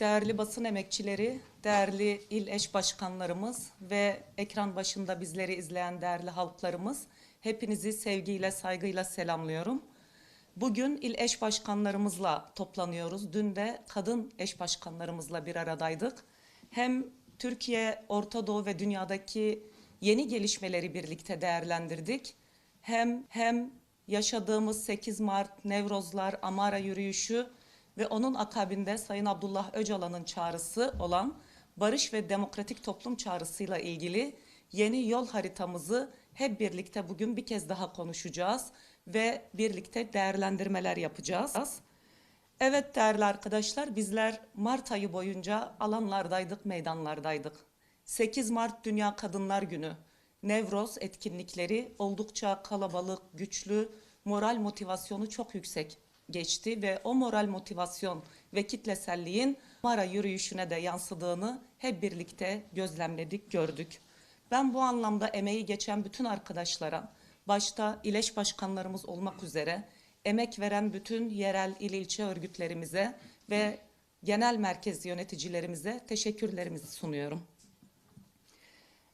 değerli basın emekçileri, değerli il eş başkanlarımız ve ekran başında bizleri izleyen değerli halklarımız, hepinizi sevgiyle, saygıyla selamlıyorum. Bugün il eş başkanlarımızla toplanıyoruz. Dün de kadın eş başkanlarımızla bir aradaydık. Hem Türkiye, Orta Doğu ve dünyadaki yeni gelişmeleri birlikte değerlendirdik. Hem hem yaşadığımız 8 Mart, Nevrozlar, Amara yürüyüşü ve onun akabinde Sayın Abdullah Öcalan'ın çağrısı olan barış ve demokratik toplum çağrısıyla ilgili yeni yol haritamızı hep birlikte bugün bir kez daha konuşacağız ve birlikte değerlendirmeler yapacağız. Evet değerli arkadaşlar bizler Mart ayı boyunca alanlardaydık, meydanlardaydık. 8 Mart Dünya Kadınlar Günü. Nevroz etkinlikleri oldukça kalabalık, güçlü, moral motivasyonu çok yüksek geçti ve o moral motivasyon ve kitleselliğin Mara yürüyüşüne de yansıdığını hep birlikte gözlemledik, gördük. Ben bu anlamda emeği geçen bütün arkadaşlara, başta İleş başkanlarımız olmak üzere emek veren bütün yerel il ilçe örgütlerimize ve genel merkez yöneticilerimize teşekkürlerimizi sunuyorum.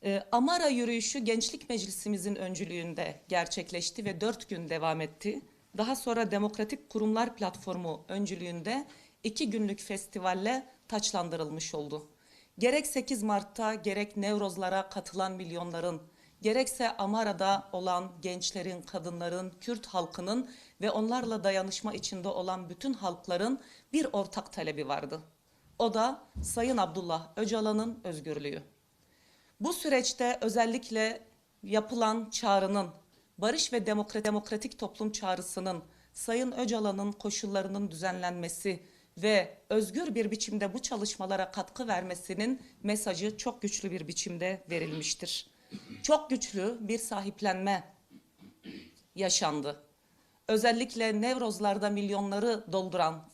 Ee, Amara yürüyüşü Gençlik Meclisimizin öncülüğünde gerçekleşti ve dört gün devam etti. Daha sonra Demokratik Kurumlar Platformu öncülüğünde iki günlük festivalle taçlandırılmış oldu. Gerek 8 Mart'ta gerek Nevrozlara katılan milyonların, gerekse Amara'da olan gençlerin, kadınların, Kürt halkının ve onlarla dayanışma içinde olan bütün halkların bir ortak talebi vardı. O da Sayın Abdullah Öcalan'ın özgürlüğü. Bu süreçte özellikle yapılan çağrının, barış ve demokrat, demokratik toplum çağrısının, Sayın Öcalan'ın koşullarının düzenlenmesi ve özgür bir biçimde bu çalışmalara katkı vermesinin mesajı çok güçlü bir biçimde verilmiştir. Çok güçlü bir sahiplenme yaşandı. Özellikle Nevrozlarda milyonları dolduran,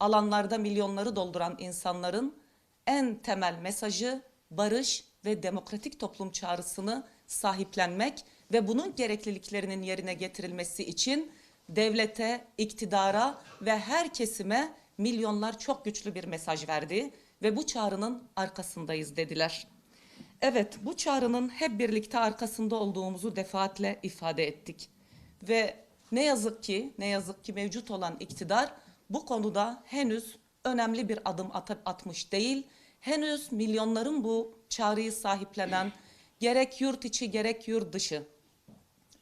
alanlarda milyonları dolduran insanların en temel mesajı barış ve demokratik toplum çağrısını sahiplenmek ve bunun gerekliliklerinin yerine getirilmesi için devlete, iktidara ve her kesime milyonlar çok güçlü bir mesaj verdi ve bu çağrının arkasındayız dediler. Evet, bu çağrının hep birlikte arkasında olduğumuzu defaatle ifade ettik. Ve ne yazık ki, ne yazık ki mevcut olan iktidar bu konuda henüz önemli bir adım at atmış değil. Henüz milyonların bu çağrıyı sahiplenen gerek yurt içi gerek yurt dışı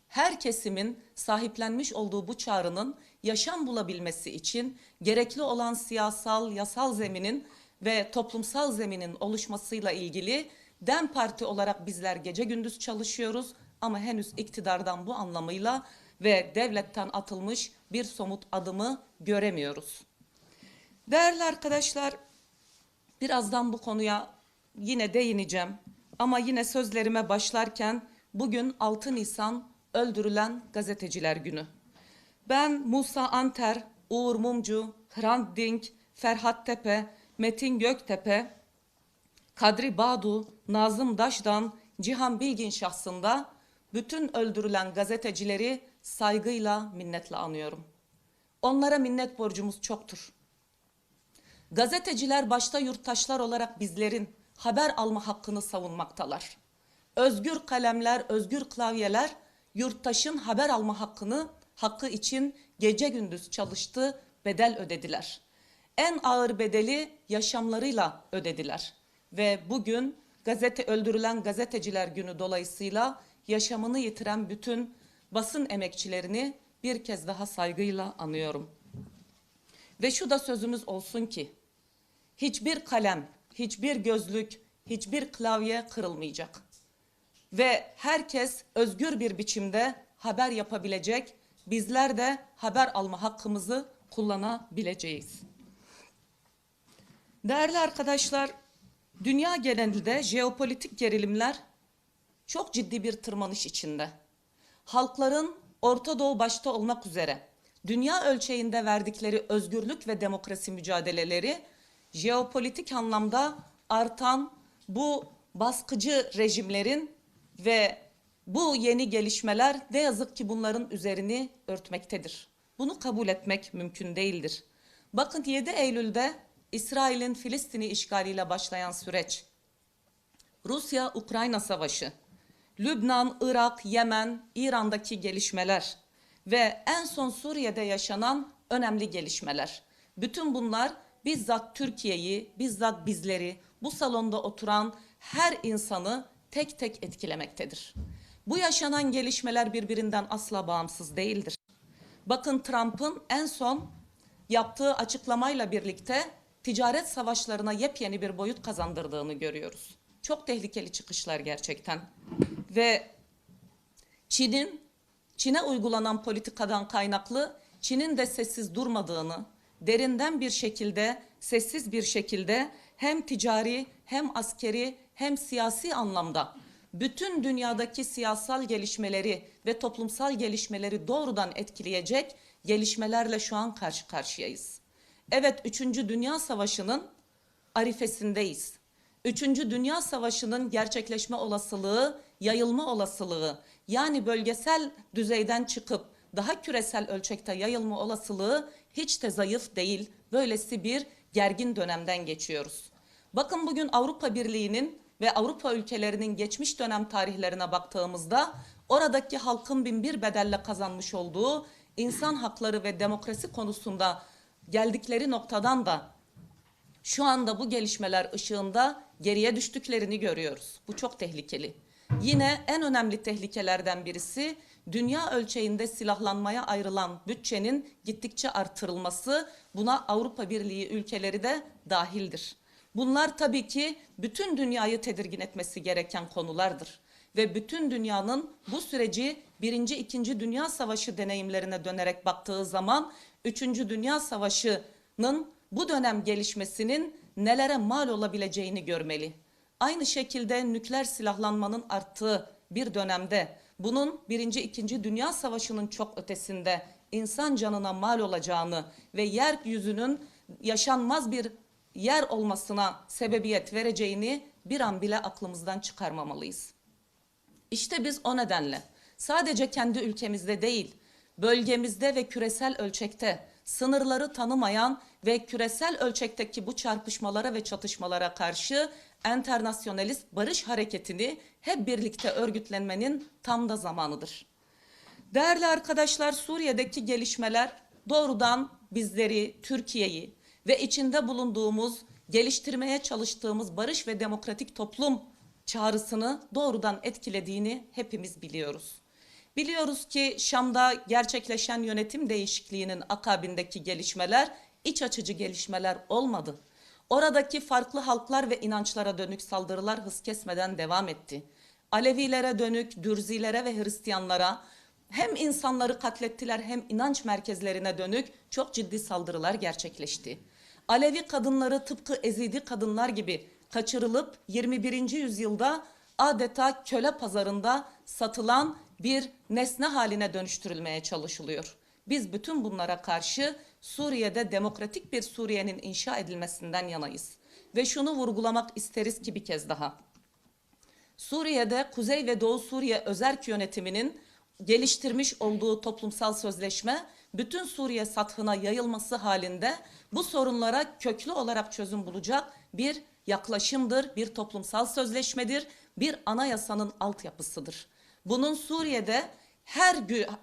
her kesimin sahiplenmiş olduğu bu çağrının yaşam bulabilmesi için gerekli olan siyasal, yasal zeminin ve toplumsal zeminin oluşmasıyla ilgili DEM Parti olarak bizler gece gündüz çalışıyoruz ama henüz iktidardan bu anlamıyla ve devletten atılmış bir somut adımı göremiyoruz. Değerli arkadaşlar, birazdan bu konuya yine değineceğim ama yine sözlerime başlarken bugün 6 Nisan öldürülen gazeteciler günü. Ben Musa Anter, Uğur Mumcu, Hrant Dink, Ferhat Tepe, Metin Göktepe, Kadri Bağdu, Nazım Daş'dan, Cihan Bilgin şahsında bütün öldürülen gazetecileri saygıyla, minnetle anıyorum. Onlara minnet borcumuz çoktur. Gazeteciler başta yurttaşlar olarak bizlerin haber alma hakkını savunmaktalar. Özgür kalemler, özgür klavyeler yurttaşın haber alma hakkını hakkı için gece gündüz çalıştı, bedel ödediler. En ağır bedeli yaşamlarıyla ödediler ve bugün gazete öldürülen gazeteciler günü dolayısıyla yaşamını yitiren bütün basın emekçilerini bir kez daha saygıyla anıyorum. Ve şu da sözümüz olsun ki hiçbir kalem, hiçbir gözlük, hiçbir klavye kırılmayacak ve herkes özgür bir biçimde haber yapabilecek. Bizler de haber alma hakkımızı kullanabileceğiz. Değerli arkadaşlar, dünya genelinde jeopolitik gerilimler çok ciddi bir tırmanış içinde. Halkların Orta Doğu başta olmak üzere dünya ölçeğinde verdikleri özgürlük ve demokrasi mücadeleleri jeopolitik anlamda artan bu baskıcı rejimlerin ve bu yeni gelişmeler ne yazık ki bunların üzerini örtmektedir. Bunu kabul etmek mümkün değildir. Bakın 7 Eylül'de İsrail'in Filistin'i işgaliyle başlayan süreç, Rusya-Ukrayna savaşı, Lübnan, Irak, Yemen, İran'daki gelişmeler ve en son Suriye'de yaşanan önemli gelişmeler. Bütün bunlar bizzat Türkiye'yi, bizzat bizleri, bu salonda oturan her insanı tek tek etkilemektedir. Bu yaşanan gelişmeler birbirinden asla bağımsız değildir. Bakın Trump'ın en son yaptığı açıklamayla birlikte ticaret savaşlarına yepyeni bir boyut kazandırdığını görüyoruz. Çok tehlikeli çıkışlar gerçekten. Ve Çin'in Çin'e uygulanan politikadan kaynaklı Çin'in de sessiz durmadığını, derinden bir şekilde, sessiz bir şekilde hem ticari hem askeri hem siyasi anlamda bütün dünyadaki siyasal gelişmeleri ve toplumsal gelişmeleri doğrudan etkileyecek gelişmelerle şu an karşı karşıyayız. Evet 3. Dünya Savaşı'nın arifesindeyiz. Üçüncü Dünya Savaşı'nın gerçekleşme olasılığı, yayılma olasılığı yani bölgesel düzeyden çıkıp daha küresel ölçekte yayılma olasılığı hiç de zayıf değil. Böylesi bir gergin dönemden geçiyoruz. Bakın bugün Avrupa Birliği'nin ve Avrupa ülkelerinin geçmiş dönem tarihlerine baktığımızda oradaki halkın binbir bedelle kazanmış olduğu insan hakları ve demokrasi konusunda geldikleri noktadan da şu anda bu gelişmeler ışığında geriye düştüklerini görüyoruz. Bu çok tehlikeli. Yine en önemli tehlikelerden birisi dünya ölçeğinde silahlanmaya ayrılan bütçenin gittikçe artırılması. Buna Avrupa Birliği ülkeleri de dahildir. Bunlar tabii ki bütün dünyayı tedirgin etmesi gereken konulardır. Ve bütün dünyanın bu süreci birinci, ikinci Dünya Savaşı deneyimlerine dönerek baktığı zaman üçüncü Dünya Savaşı'nın bu dönem gelişmesinin nelere mal olabileceğini görmeli. Aynı şekilde nükleer silahlanmanın arttığı bir dönemde bunun birinci, ikinci Dünya Savaşı'nın çok ötesinde insan canına mal olacağını ve yeryüzünün yaşanmaz bir yer olmasına sebebiyet vereceğini bir an bile aklımızdan çıkarmamalıyız. İşte biz o nedenle sadece kendi ülkemizde değil, bölgemizde ve küresel ölçekte sınırları tanımayan ve küresel ölçekteki bu çarpışmalara ve çatışmalara karşı enternasyonalist barış hareketini hep birlikte örgütlenmenin tam da zamanıdır. Değerli arkadaşlar Suriye'deki gelişmeler doğrudan bizleri, Türkiye'yi ve içinde bulunduğumuz, geliştirmeye çalıştığımız barış ve demokratik toplum çağrısını doğrudan etkilediğini hepimiz biliyoruz. Biliyoruz ki Şam'da gerçekleşen yönetim değişikliğinin akabindeki gelişmeler iç açıcı gelişmeler olmadı. Oradaki farklı halklar ve inançlara dönük saldırılar hız kesmeden devam etti. Alevilere dönük, Dürzilere ve Hristiyanlara hem insanları katlettiler hem inanç merkezlerine dönük çok ciddi saldırılar gerçekleşti. Alevi kadınları tıpkı Ezidi kadınlar gibi kaçırılıp 21. yüzyılda adeta köle pazarında satılan bir nesne haline dönüştürülmeye çalışılıyor. Biz bütün bunlara karşı Suriye'de demokratik bir Suriye'nin inşa edilmesinden yanayız. Ve şunu vurgulamak isteriz ki bir kez daha. Suriye'de Kuzey ve Doğu Suriye özerk yönetiminin geliştirmiş olduğu toplumsal sözleşme bütün Suriye sathına yayılması halinde bu sorunlara köklü olarak çözüm bulacak bir yaklaşımdır, bir toplumsal sözleşmedir, bir anayasanın altyapısıdır. Bunun Suriye'de her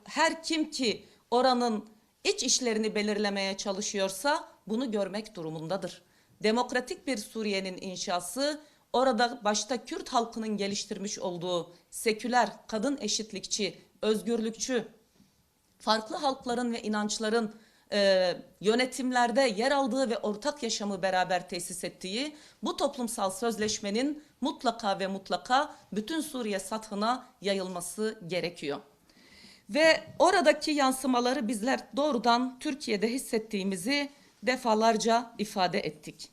her kim ki oranın iç işlerini belirlemeye çalışıyorsa bunu görmek durumundadır. Demokratik bir Suriye'nin inşası orada başta Kürt halkının geliştirmiş olduğu seküler, kadın eşitlikçi, özgürlükçü, farklı halkların ve inançların e, yönetimlerde yer aldığı ve ortak yaşamı beraber tesis ettiği bu toplumsal sözleşmenin mutlaka ve mutlaka bütün Suriye sathına yayılması gerekiyor. Ve oradaki yansımaları bizler doğrudan Türkiye'de hissettiğimizi defalarca ifade ettik.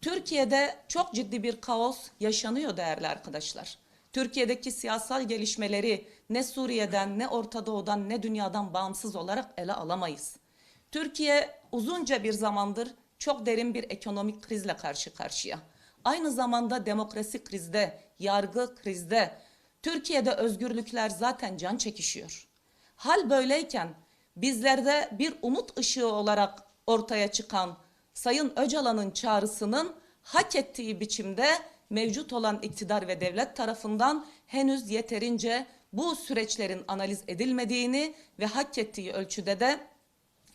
Türkiye'de çok ciddi bir kaos yaşanıyor değerli arkadaşlar. Türkiye'deki siyasal gelişmeleri ne Suriye'den ne Orta Doğu'dan ne dünyadan bağımsız olarak ele alamayız. Türkiye uzunca bir zamandır çok derin bir ekonomik krizle karşı karşıya. Aynı zamanda demokrasi krizde, yargı krizde. Türkiye'de özgürlükler zaten can çekişiyor. Hal böyleyken bizlerde bir umut ışığı olarak ortaya çıkan Sayın Öcalan'ın çağrısının hak ettiği biçimde mevcut olan iktidar ve devlet tarafından henüz yeterince bu süreçlerin analiz edilmediğini ve hak ettiği ölçüde de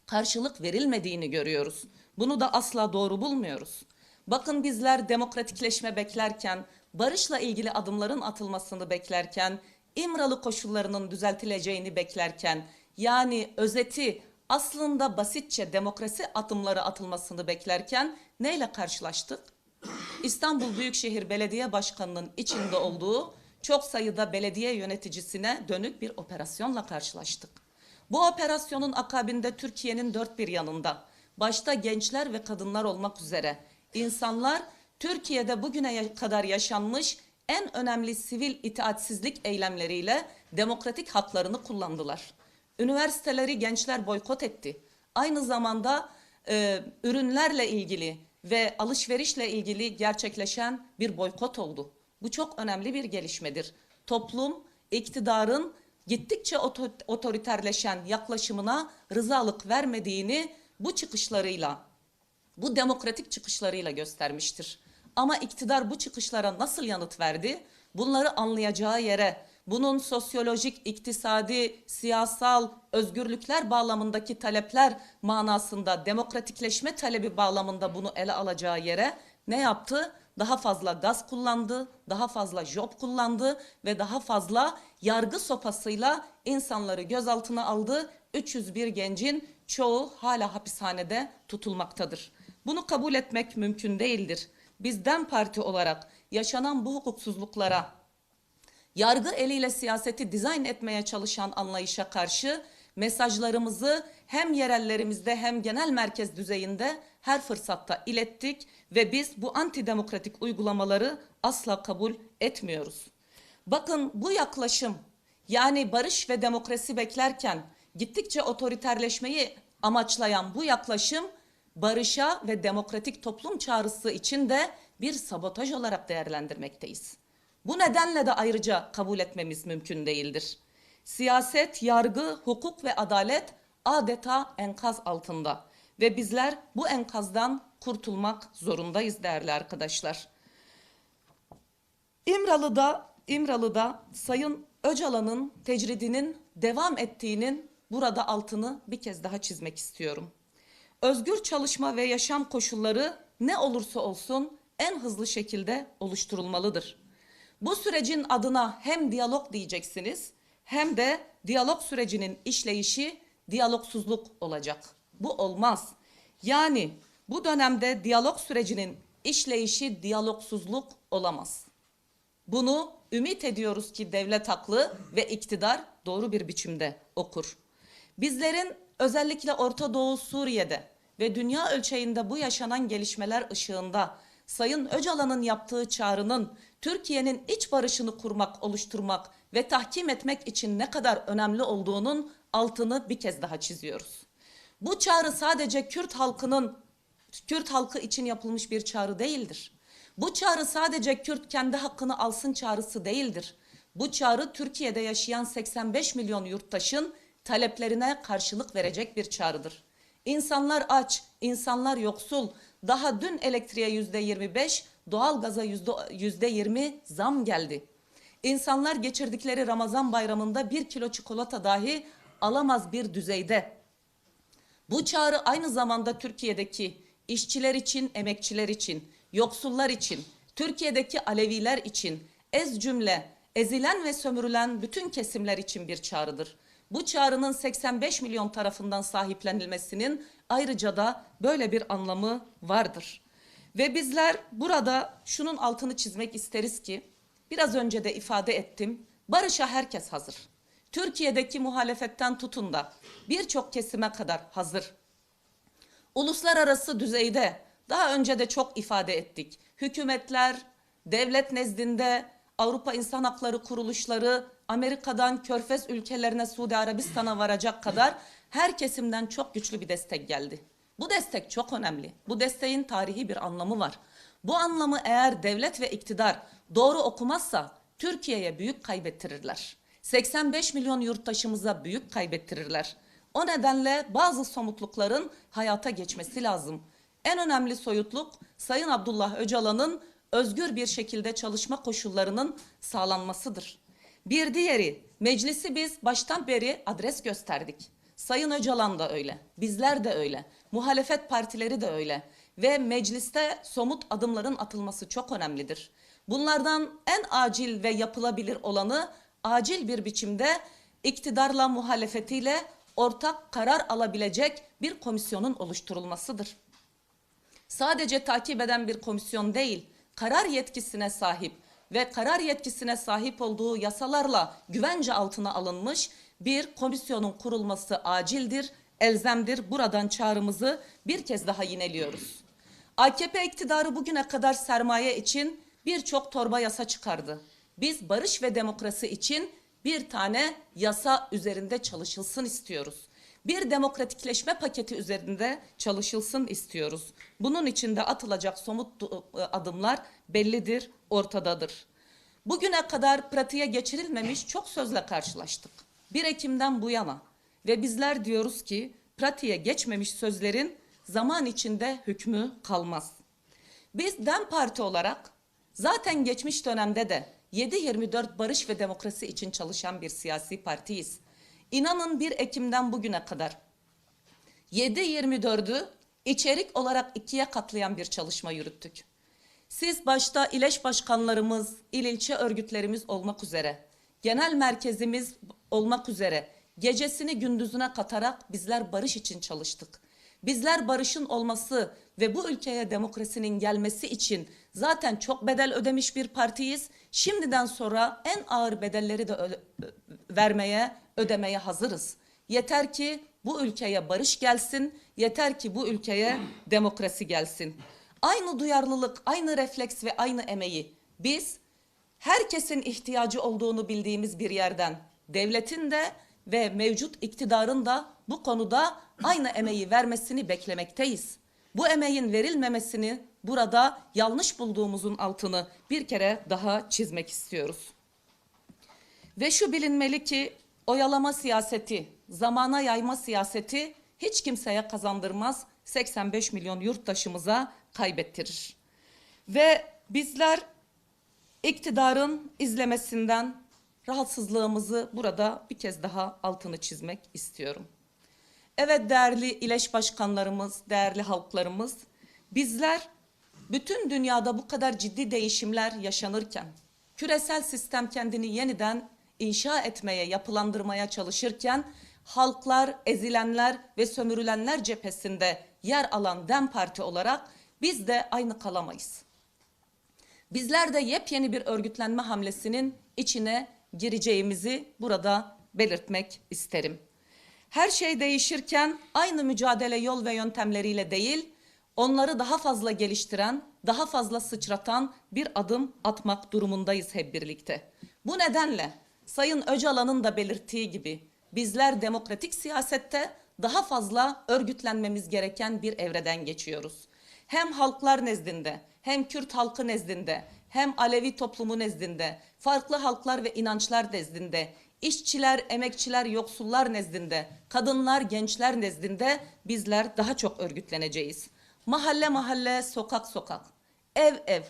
karşılık verilmediğini görüyoruz. Bunu da asla doğru bulmuyoruz. Bakın bizler demokratikleşme beklerken, barışla ilgili adımların atılmasını beklerken, İmralı koşullarının düzeltileceğini beklerken, yani özeti aslında basitçe demokrasi adımları atılmasını beklerken neyle karşılaştık? İstanbul Büyükşehir Belediye Başkanı'nın içinde olduğu çok sayıda belediye yöneticisine dönük bir operasyonla karşılaştık. Bu operasyonun akabinde Türkiye'nin dört bir yanında, başta gençler ve kadınlar olmak üzere insanlar Türkiye'de bugüne kadar yaşanmış en önemli sivil itaatsizlik eylemleriyle demokratik haklarını kullandılar. Üniversiteleri gençler boykot etti. Aynı zamanda e, ürünlerle ilgili ve alışverişle ilgili gerçekleşen bir boykot oldu. Bu çok önemli bir gelişmedir. Toplum, iktidarın gittikçe oto- otoriterleşen yaklaşımına rızalık vermediğini bu çıkışlarıyla, bu demokratik çıkışlarıyla göstermiştir. Ama iktidar bu çıkışlara nasıl yanıt verdi? Bunları anlayacağı yere, bunun sosyolojik, iktisadi, siyasal, özgürlükler bağlamındaki talepler manasında, demokratikleşme talebi bağlamında bunu ele alacağı yere ne yaptı? Daha fazla gaz kullandı, daha fazla job kullandı ve daha fazla yargı sopasıyla insanları gözaltına aldı. 301 gencin çoğu hala hapishanede tutulmaktadır. Bunu kabul etmek mümkün değildir. Biz DEM Parti olarak yaşanan bu hukuksuzluklara, yargı eliyle siyaseti dizayn etmeye çalışan anlayışa karşı mesajlarımızı hem yerellerimizde hem genel merkez düzeyinde her fırsatta ilettik ve biz bu antidemokratik uygulamaları asla kabul etmiyoruz. Bakın bu yaklaşım yani barış ve demokrasi beklerken gittikçe otoriterleşmeyi amaçlayan bu yaklaşım barışa ve demokratik toplum çağrısı için de bir sabotaj olarak değerlendirmekteyiz. Bu nedenle de ayrıca kabul etmemiz mümkün değildir. Siyaset, yargı, hukuk ve adalet adeta enkaz altında ve bizler bu enkazdan kurtulmak zorundayız değerli arkadaşlar. İmralı'da İmralı'da Sayın Öcalan'ın tecridinin devam ettiğinin burada altını bir kez daha çizmek istiyorum. Özgür çalışma ve yaşam koşulları ne olursa olsun en hızlı şekilde oluşturulmalıdır. Bu sürecin adına hem diyalog diyeceksiniz hem de diyalog sürecinin işleyişi diyalogsuzluk olacak. Bu olmaz. Yani bu dönemde diyalog sürecinin işleyişi diyalogsuzluk olamaz. Bunu ümit ediyoruz ki devlet haklı ve iktidar doğru bir biçimde okur. Bizlerin özellikle Orta Doğu Suriye'de ve dünya ölçeğinde bu yaşanan gelişmeler ışığında Sayın Öcalan'ın yaptığı çağrının Türkiye'nin iç barışını kurmak, oluşturmak ve tahkim etmek için ne kadar önemli olduğunun altını bir kez daha çiziyoruz. Bu çağrı sadece Kürt halkının Kürt halkı için yapılmış bir çağrı değildir. Bu çağrı sadece Kürt kendi hakkını alsın çağrısı değildir. Bu çağrı Türkiye'de yaşayan 85 milyon yurttaşın taleplerine karşılık verecek bir çağrıdır. İnsanlar aç, insanlar yoksul. Daha dün elektriğe yüzde 25, doğalgaza yüzde yüzde 20 zam geldi. İnsanlar geçirdikleri Ramazan bayramında bir kilo çikolata dahi alamaz bir düzeyde. Bu çağrı aynı zamanda Türkiye'deki işçiler için, emekçiler için, yoksullar için, Türkiye'deki Aleviler için, ez cümle, ezilen ve sömürülen bütün kesimler için bir çağrıdır. Bu çağrının 85 milyon tarafından sahiplenilmesinin ayrıca da böyle bir anlamı vardır. Ve bizler burada şunun altını çizmek isteriz ki, biraz önce de ifade ettim, barışa herkes hazır. Türkiye'deki muhalefetten tutun da birçok kesime kadar hazır. Uluslararası düzeyde daha önce de çok ifade ettik. Hükümetler, devlet nezdinde, Avrupa İnsan Hakları kuruluşları, Amerika'dan Körfez ülkelerine, Suudi Arabistan'a varacak kadar her kesimden çok güçlü bir destek geldi. Bu destek çok önemli. Bu desteğin tarihi bir anlamı var. Bu anlamı eğer devlet ve iktidar doğru okumazsa Türkiye'ye büyük kaybettirirler. 85 milyon yurttaşımıza büyük kaybettirirler. O nedenle bazı somutlukların hayata geçmesi lazım. en önemli soyutluk Sayın Abdullah Öcalan'ın özgür bir şekilde çalışma koşullarının sağlanmasıdır. Bir diğeri meclisi biz baştan beri adres gösterdik. Sayın Öcalan da öyle, bizler de öyle, muhalefet partileri de öyle ve mecliste somut adımların atılması çok önemlidir. Bunlardan en acil ve yapılabilir olanı acil bir biçimde iktidarla muhalefetiyle ortak karar alabilecek bir komisyonun oluşturulmasıdır. Sadece takip eden bir komisyon değil, karar yetkisine sahip ve karar yetkisine sahip olduğu yasalarla güvence altına alınmış bir komisyonun kurulması acildir, elzemdir. Buradan çağrımızı bir kez daha yineliyoruz. AKP iktidarı bugüne kadar sermaye için birçok torba yasa çıkardı. Biz barış ve demokrasi için bir tane yasa üzerinde çalışılsın istiyoruz. Bir demokratikleşme paketi üzerinde çalışılsın istiyoruz. Bunun için de atılacak somut du- adımlar bellidir, ortadadır. Bugüne kadar pratiğe geçirilmemiş çok sözle karşılaştık. 1 Ekim'den bu yana ve bizler diyoruz ki pratiğe geçmemiş sözlerin zaman içinde hükmü kalmaz. Biz DEM Parti olarak zaten geçmiş dönemde de 7-24 barış ve demokrasi için çalışan bir siyasi partiyiz. İnanın 1 Ekim'den bugüne kadar 7-24'ü içerik olarak ikiye katlayan bir çalışma yürüttük. Siz başta İleş başkanlarımız, il ilçe örgütlerimiz olmak üzere, genel merkezimiz olmak üzere gecesini gündüzüne katarak bizler barış için çalıştık. Bizler barışın olması ve bu ülkeye demokrasinin gelmesi için zaten çok bedel ödemiş bir partiyiz. Şimdiden sonra en ağır bedelleri de ö- ö- vermeye, ödemeye hazırız. Yeter ki bu ülkeye barış gelsin, yeter ki bu ülkeye demokrasi gelsin. Aynı duyarlılık, aynı refleks ve aynı emeği biz herkesin ihtiyacı olduğunu bildiğimiz bir yerden devletin de ve mevcut iktidarın da bu konuda aynı emeği vermesini beklemekteyiz. Bu emeğin verilmemesini burada yanlış bulduğumuzun altını bir kere daha çizmek istiyoruz. Ve şu bilinmeli ki oyalama siyaseti, zamana yayma siyaseti hiç kimseye kazandırmaz. 85 milyon yurttaşımıza kaybettirir. Ve bizler iktidarın izlemesinden rahatsızlığımızı burada bir kez daha altını çizmek istiyorum. Evet değerli İleş başkanlarımız, değerli halklarımız, bizler bütün dünyada bu kadar ciddi değişimler yaşanırken, küresel sistem kendini yeniden inşa etmeye, yapılandırmaya çalışırken, halklar, ezilenler ve sömürülenler cephesinde yer alan DEM Parti olarak biz de aynı kalamayız. Bizler de yepyeni bir örgütlenme hamlesinin içine gireceğimizi burada belirtmek isterim. Her şey değişirken aynı mücadele yol ve yöntemleriyle değil, onları daha fazla geliştiren, daha fazla sıçratan bir adım atmak durumundayız hep birlikte. Bu nedenle Sayın Öcalan'ın da belirttiği gibi bizler demokratik siyasette daha fazla örgütlenmemiz gereken bir evreden geçiyoruz. Hem halklar nezdinde, hem Kürt halkı nezdinde, hem Alevi toplumu nezdinde, farklı halklar ve inançlar nezdinde, işçiler, emekçiler, yoksullar nezdinde, kadınlar, gençler nezdinde bizler daha çok örgütleneceğiz. Mahalle mahalle, sokak sokak, ev ev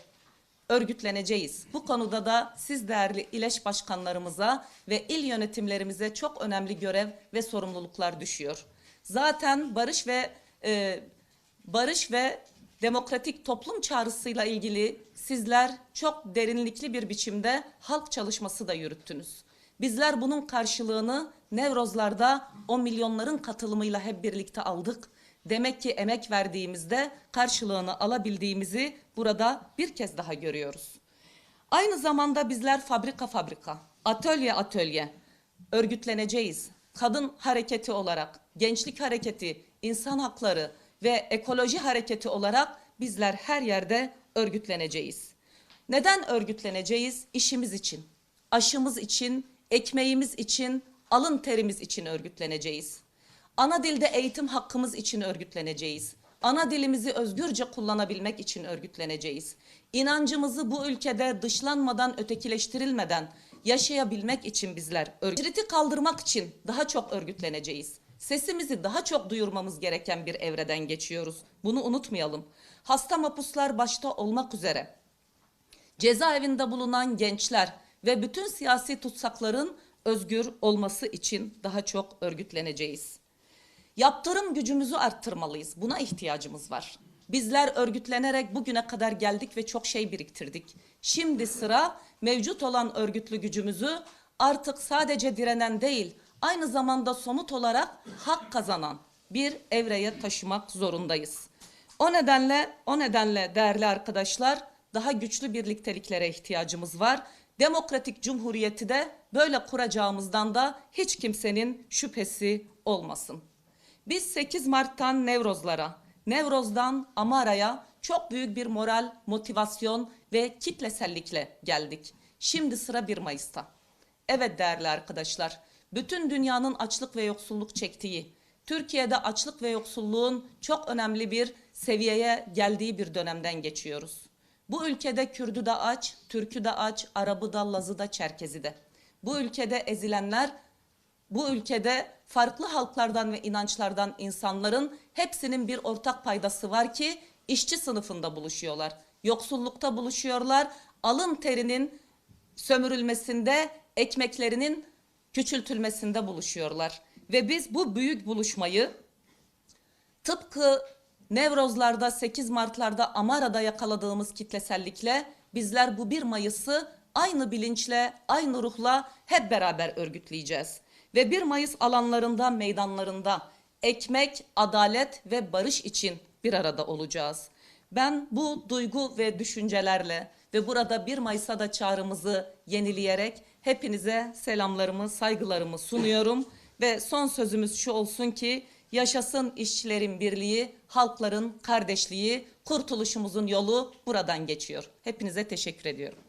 örgütleneceğiz. Bu konuda da siz değerli İleş başkanlarımıza ve il yönetimlerimize çok önemli görev ve sorumluluklar düşüyor. Zaten barış ve e, barış ve demokratik toplum çağrısıyla ilgili sizler çok derinlikli bir biçimde halk çalışması da yürüttünüz. Bizler bunun karşılığını Nevrozlar'da o milyonların katılımıyla hep birlikte aldık. Demek ki emek verdiğimizde karşılığını alabildiğimizi burada bir kez daha görüyoruz. Aynı zamanda bizler fabrika fabrika, atölye atölye örgütleneceğiz. Kadın hareketi olarak, gençlik hareketi, insan hakları ve ekoloji hareketi olarak bizler her yerde örgütleneceğiz. Neden örgütleneceğiz? İşimiz için, aşımız için, ekmeğimiz için, alın terimiz için örgütleneceğiz. Ana dilde eğitim hakkımız için örgütleneceğiz. Ana dilimizi özgürce kullanabilmek için örgütleneceğiz. İnancımızı bu ülkede dışlanmadan, ötekileştirilmeden yaşayabilmek için bizler örgütü kaldırmak için daha çok örgütleneceğiz. Sesimizi daha çok duyurmamız gereken bir evreden geçiyoruz. Bunu unutmayalım. Hasta mapuslar başta olmak üzere cezaevinde bulunan gençler ve bütün siyasi tutsakların özgür olması için daha çok örgütleneceğiz. Yaptırım gücümüzü arttırmalıyız. Buna ihtiyacımız var. Bizler örgütlenerek bugüne kadar geldik ve çok şey biriktirdik. Şimdi sıra mevcut olan örgütlü gücümüzü artık sadece direnen değil, aynı zamanda somut olarak hak kazanan bir evreye taşımak zorundayız. O nedenle, o nedenle değerli arkadaşlar, daha güçlü birlikteliklere ihtiyacımız var. Demokratik cumhuriyeti de böyle kuracağımızdan da hiç kimsenin şüphesi olmasın. Biz 8 Mart'tan Nevrozlara, Nevroz'dan Amara'ya çok büyük bir moral, motivasyon ve kitlesellikle geldik. Şimdi sıra 1 Mayıs'ta. Evet değerli arkadaşlar, bütün dünyanın açlık ve yoksulluk çektiği, Türkiye'de açlık ve yoksulluğun çok önemli bir seviyeye geldiği bir dönemden geçiyoruz. Bu ülkede Kürdü de aç, Türkü de aç, Arabı da, Lazı da, Çerkezi de. Bu ülkede ezilenler bu ülkede farklı halklardan ve inançlardan insanların hepsinin bir ortak paydası var ki işçi sınıfında buluşuyorlar. Yoksullukta buluşuyorlar. Alın terinin sömürülmesinde, ekmeklerinin küçültülmesinde buluşuyorlar. Ve biz bu büyük buluşmayı tıpkı Nevrozlarda, 8 Mart'larda, Amara'da yakaladığımız kitlesellikle bizler bu 1 Mayıs'ı aynı bilinçle, aynı ruhla hep beraber örgütleyeceğiz. Ve 1 Mayıs alanlarında, meydanlarında ekmek, adalet ve barış için bir arada olacağız. Ben bu duygu ve düşüncelerle ve burada 1 Mayıs'a da çağrımızı yenileyerek hepinize selamlarımı, saygılarımı sunuyorum. Ve son sözümüz şu olsun ki yaşasın işçilerin birliği, halkların kardeşliği, kurtuluşumuzun yolu buradan geçiyor. Hepinize teşekkür ediyorum.